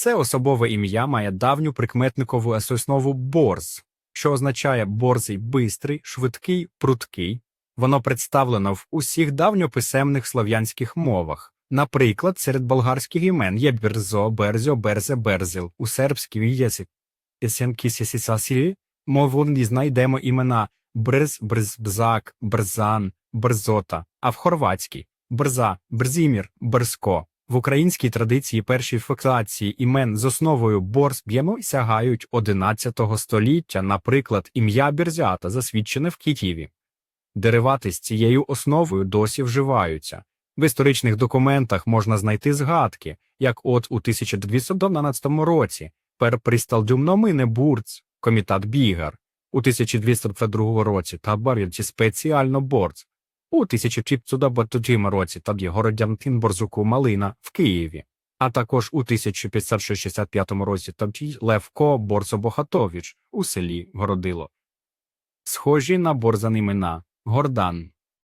Це особове ім'я має давню прикметникову основу борз, що означає борзий, бистрий, швидкий, пруткий. Воно представлено в усіх давньописемних слов'янських мовах. Наприклад, серед болгарських імен є бірзо, берзьо, берзе, берзил. У сербській єсі Есенкісісісасі мові знайдемо імена Брз, Брз, Бзак, Брзан, Брзота, а в хорватській Брза, Брзімір, Брзко. В українській традиції перші фіксації імен з основою борз б'ємо сягають 11 століття, наприклад, ім'я Бірзята засвідчене в Києві. Деривати з цією основою досі вживаються. В історичних документах можна знайти згадки, як от у 1212 році пер присталдюмномине бурц, комітат Бігар, у 1202 році та бар'ячі спеціально борц, у 1523 році та Городянтин Борзуку Малина в Києві, а також у 1565 році та Левко Борзобохатович у селі Городило. Схожі на борзан імена Гордан,